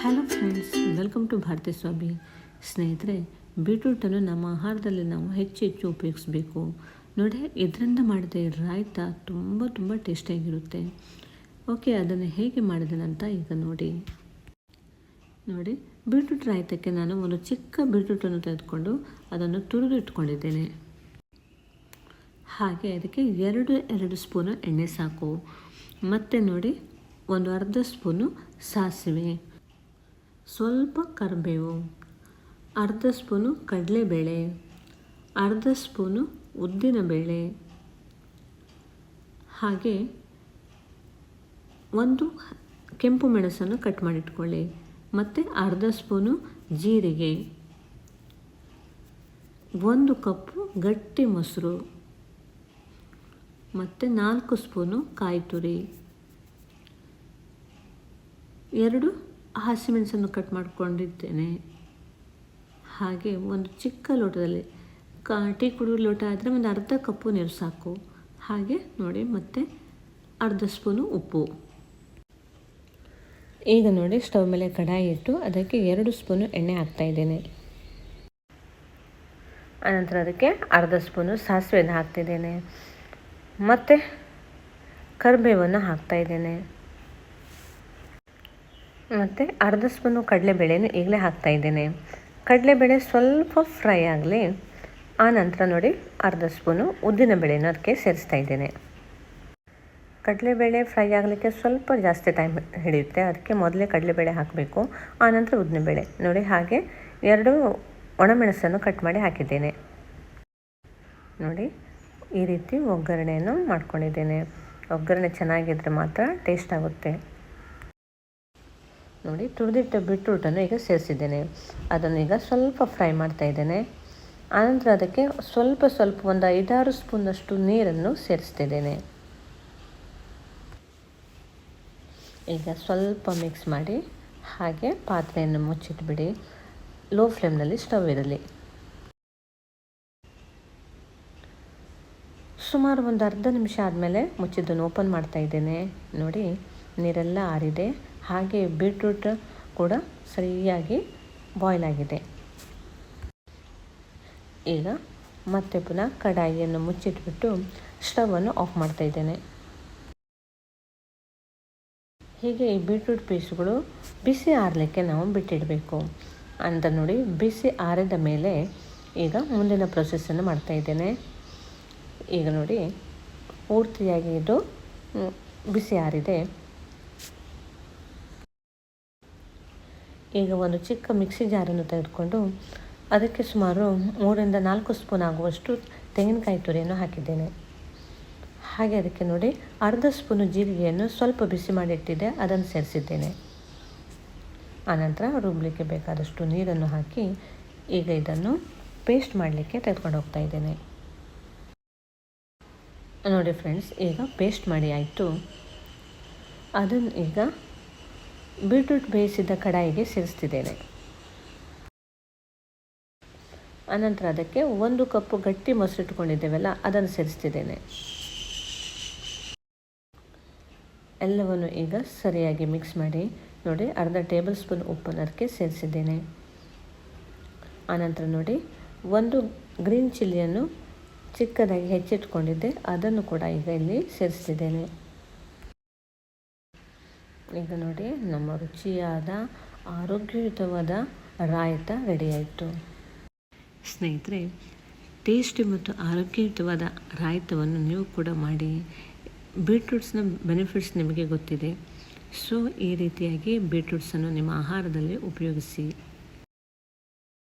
Hello friends welcome to Bharathi Swami ಸ್ನೇಹಿತರೆ ಬೀಟ್ರೂಟನ್ನು ನಮ್ಮ ಆಹಾರದಲ್ಲಿ ನಾವು ಹೆಚ್ಚು ಹೆಚ್ಚು ಉಪಯೋಗಿಸ್ಬೇಕು. ನೋಡಿ ಇದರಿಂದ ಮಾಡಿದ ರಾಯ್ತ ತುಂಬ ತುಂಬ ಟೇಸ್ಟಿಯಾಗಿರುತ್ತೆ ಓಕೆ ಅದನ್ನು ಹೇಗೆ ಮಾಡಿದೆನಂತ ಈಗ ನೋಡಿ. ನೋಡಿ ಬೀಟ್ರೂಟ್ ರಾಯ್ತಕ್ಕೆ ನಾನು ಒಂದು ಚಿಕ್ಕ ಬೀಟ್ರೂಟನ್ನು ತೆಗೆದುಕೊಂಡು ಅದನ್ನು ತುರಿದು ಇಟ್ಕೊಂಡಿದ್ದೇನೆ ಹಾಗೆ ಅದಕ್ಕೆ ಎರಡು ಎರಡು ಸ್ಪೂನು ಎಣ್ಣೆ ಸಾಕು. ಮತ್ತು ನೋಡಿ, ಒಂದು ಅರ್ಧ ಸ್ಪೂನು ಸಾಸಿವೆ. ಸ್ವಲ್ಪ ಕರಿಬೇವು, ಅರ್ಧ ಸ್ಪೂನು ಕಡಲೆಬೇಳೆ, ಅರ್ಧ ಸ್ಪೂನು ಉದ್ದಿನಬೇಳೆ ಹಾಗೆ ಒಂದು ಕೆಂಪು ಮೆಣಸನ್ನು ಕಟ್ ಮಾಡಿಟ್ಕೊಳ್ಳಿ. ಮತ್ತು ಅರ್ಧ ಸ್ಪೂನು ಜೀರಿಗೆ, ಒಂದು ಕಪ್ಪು ಗಟ್ಟಿ ಮೊಸರು, ಮತ್ತು ನಾಲ್ಕು ಸ್ಪೂನು ಕಾಯಿ ತುರಿ ಎರಡು ಹಸಿಮೆಣಸನ್ನು ಕಟ್ ಮಾಡಿಕೊಂಡಿದ್ದೇನೆ ಹಾಗೆ ಒಂದು ಚಿಕ್ಕ ಲೋಟದಲ್ಲಿ ಕಾ, ಟೀ ಕುಡಿಯೋ ಲೋಟ ಆದರೆ ಒಂದು ಅರ್ಧ ಕಪ್ಪು ನೀರು ಸಾಕು. ಹಾಗೆ ನೋಡಿ ಮತ್ತು ಅರ್ಧ ಸ್ಪೂನು ಉಪ್ಪು. ಈಗ ನೋಡಿ ಸ್ಟವ್ ಮೇಲೆ ಕಡಾಯಿ ಇಟ್ಟು ಅದಕ್ಕೆ ಎರಡು ಸ್ಪೂನು ಎಣ್ಣೆ ಹಾಕ್ತಾಯಿದ್ದೇನೆ ಆನಂತರ ಅದಕ್ಕೆ ಅರ್ಧ ಸ್ಪೂನು ಸಾಸಿವೆನ ಹಾಕ್ತಿದ್ದೇನೆ. ಮತ್ತು ಕರಿಬೇವನ್ನು ಹಾಕ್ತಾಯಿದ್ದೇನೆ ಮತ್ತು ಅರ್ಧ ಸ್ಪೂನು ಕಡಲೆಬೇಳೆನೂ ಈಗಲೇ ಹಾಕ್ತಾಯಿದ್ದೇನೆ ಕಡಲೆಬೇಳೆ ಸ್ವಲ್ಪ ಫ್ರೈ ಆಗಲಿ ಆನಂತರ ನೋಡಿ ಅರ್ಧ ಸ್ಪೂನು ಉದ್ದಿನ ಬೇಳೆಯನ್ನು ಅದಕ್ಕೆ ಸೇರಿಸ್ತಾ ಇದ್ದೇನೆ. ಕಡಲೆಬೇಳೆ ಫ್ರೈ ಆಗಲಿಕ್ಕೆ ಸ್ವಲ್ಪ ಜಾಸ್ತಿ ಟೈಮ್ ಹಿಡಿಯುತ್ತೆ, ಅದಕ್ಕೆ ಮೊದಲೇ ಕಡಲೆಬೇಳೆ ಹಾಕಬೇಕು ಆನಂತರ ಉದ್ದಿನಬೇಳೆ ನೋಡಿ ಹಾಗೆ ಎರಡು ಒಣಮೆಣಸನ್ನು ಕಟ್ ಮಾಡಿ ಹಾಕಿದ್ದೇನೆ. ನೋಡಿ ಈ ರೀತಿ ಒಗ್ಗರಣೆಯನ್ನು ಮಾಡ್ಕೊಂಡಿದ್ದೇನೆ. ಒಗ್ಗರಣೆ ಚೆನ್ನಾಗಿದ್ದರೆ ಮಾತ್ರ ಟೇಸ್ಟ್ ಆಗುತ್ತೆ. ನೋಡಿ ತುರಿದಿಟ್ಟ ಬಿಟ್ರೂಟನ್ನು ಈಗ ಸೇರಿಸಿದ್ದೇನೆ. ಅದನ್ನು ಈಗ ಸ್ವಲ್ಪ ಫ್ರೈ ಮಾಡ್ತಾ ಇದ್ದೇನೆ. ಆನಂತರ ಅದಕ್ಕೆ ಸ್ವಲ್ಪ ಸ್ವಲ್ಪ ಒಂದು ಐದಾರು ಸ್ಪೂನಷ್ಟು ನೀರನ್ನು ಸೇರಿಸ್ತಿದ್ದೇನೆ ಈಗ ಸ್ವಲ್ಪ ಮಿಕ್ಸ್ ಮಾಡಿ ಹಾಗೆ ಪಾತ್ರೆಯನ್ನು ಮುಚ್ಚಿಟ್ಬಿಡಿ. ಲೋ ಫ್ಲೇಮ್ನಲ್ಲಿ ಸ್ಟವ್ ಇರಲಿ. ಸುಮಾರು ಒಂದು ಅರ್ಧ ನಿಮಿಷ ಆದಮೇಲೆ ಮುಚ್ಚಿದ್ದನ್ನು ಓಪನ್ ಮಾಡ್ತಾ ಇದ್ದೇನೆ. ನೋಡಿ, ನೀರೆಲ್ಲ ಆರಿದೆ. ಹಾಗೆ ಬೀಟ್ರೂಟ್ ಕೂಡ ಸರಿಯಾಗಿ ಬಾಯ್ಲ್ ಆಗಿದೆ. ಈಗ ಮತ್ತೆ ಪುನಃ ಕಡಾಯಿಯನ್ನು ಮುಚ್ಚಿಟ್ಬಿಟ್ಟು ಸ್ಟವನ್ನು ಆಫ್ ಮಾಡ್ತಾ ಇದ್ದೇನೆ. ಹೀಗೆ ಈ ಬೀಟ್ರೂಟ್ ಪೀಸ್ಗಳು ಬಿಸಿ ಆರಲಿಕ್ಕೆ ನಾವು ಬಿಟ್ಟಿಡಬೇಕು. ಅಂತ ನೋಡಿ ಬಿಸಿ ಆರಿದ ಮೇಲೆ ಈಗ ಮುಂದಿನ ಪ್ರೊಸೆಸ್ಸನ್ನು ಮಾಡ್ತಾ ಇದ್ದೇನೆ. ಈಗ ನೋಡಿ ಪೂರ್ತಿಯಾಗಿ ಇದು ಬಿಸಿ ಆರಿದೆ. ಈಗ ಒಂದು ಚಿಕ್ಕ ಮಿಕ್ಸಿ ಜಾರನ್ನು ತೆಗೆದುಕೊಂಡು ಅದಕ್ಕೆ ಸುಮಾರು ಮೂರರಿಂದ ನಾಲ್ಕು ಸ್ಪೂನ್ ಆಗುವಷ್ಟು ತೆಂಗಿನಕಾಯಿ ತುರಿಯನ್ನು ಹಾಕಿದ್ದೇನೆ. ಹಾಗೆ ಅದಕ್ಕೆ ನೋಡಿ ಅರ್ಧ ಸ್ಪೂನು ಜೀರಿಗೆಯನ್ನು ಸ್ವಲ್ಪ ಬಿಸಿ ಮಾಡಿಟ್ಟಿದ್ದೆ ಅದನ್ನು ಸೇರಿಸಿದ್ದೇನೆ. ಆನಂತರ ರುಬ್ಲಿಕ್ಕೆ ಬೇಕಾದಷ್ಟು ನೀರನ್ನು ಹಾಕಿ ಈಗ ಇದನ್ನು ಪೇಸ್ಟ್ ಮಾಡಲಿಕ್ಕೆ ತೆಗೆದುಕೊಂಡು ಹೋಗ್ತಾ ಇದ್ದೇನೆ. ನೋಡಿ ಫ್ರೆಂಡ್ಸ್, ಈಗ ಪೇಸ್ಟ್ ಮಾಡಿ ಆಯಿತು. ಅದನ್ನು ಈಗ ಬೀಟ್ರೂಟ್ ಬೇಯಿಸಿದ ಕಡಾಯಿಗೆ ಸೇರಿಸ್ತಿದ್ದೇನೆ. ಅನಂತರ ಅದಕ್ಕೆ ಒಂದು ಕಪ್ಪು ಗಟ್ಟಿ ಮೊಸರು ಇಟ್ಕೊಂಡಿದ್ದೇವಲ್ಲ ಅದನ್ನು ಸೇರಿಸ್ತಿದ್ದೇನೆ. ಎಲ್ಲವನ್ನು ಈಗ ಸರಿಯಾಗಿ ಮಿಕ್ಸ್ ಮಾಡಿ, ನೋಡಿ, ಅರ್ಧ ಟೇಬಲ್ ಸ್ಪೂನ್ ಉಪ್ಪನ್ನು ಸೇರಿಸಿದ್ದೇನೆ. ಆನಂತರ ನೋಡಿ, ಒಂದು ಗ್ರೀನ್ ಚಿಲ್ಲಿಯನ್ನು ಚಿಕ್ಕದಾಗಿ ಹೆಚ್ಚಿಟ್ಕೊಂಡಿದ್ದೆ, ಅದನ್ನು ಕೂಡ ಈಗ ಇಲ್ಲಿ ಸೇರಿಸ್ತಿದ್ದೇನೆ. ಈಗ ನೋಡಿ, ನಮ್ಮ ರುಚಿಯಾದ, ಆರೋಗ್ಯಯುತವಾದ ರಾಯತ ರೆಡಿಯಾಯಿತು. ಸ್ನೇಹಿತರೆ, ಟೇಸ್ಟಿ ಮತ್ತು ಆರೋಗ್ಯಯುತವಾದ ರಾಯತವನ್ನು ನೀವು ಕೂಡ ಮಾಡಿ. ಬೀಟ್ರೂಟ್ಸ್ನ ಬೆನಿಫಿಟ್ಸ್ ನಿಮಗೆ ಗೊತ್ತಿದೆ. ಸೊ, ಈ ರೀತಿಯಾಗಿ ಬೀಟ್ರೂಟ್ಸನ್ನು ನಿಮ್ಮ ಆಹಾರದಲ್ಲಿ ಉಪಯೋಗಿಸಿ.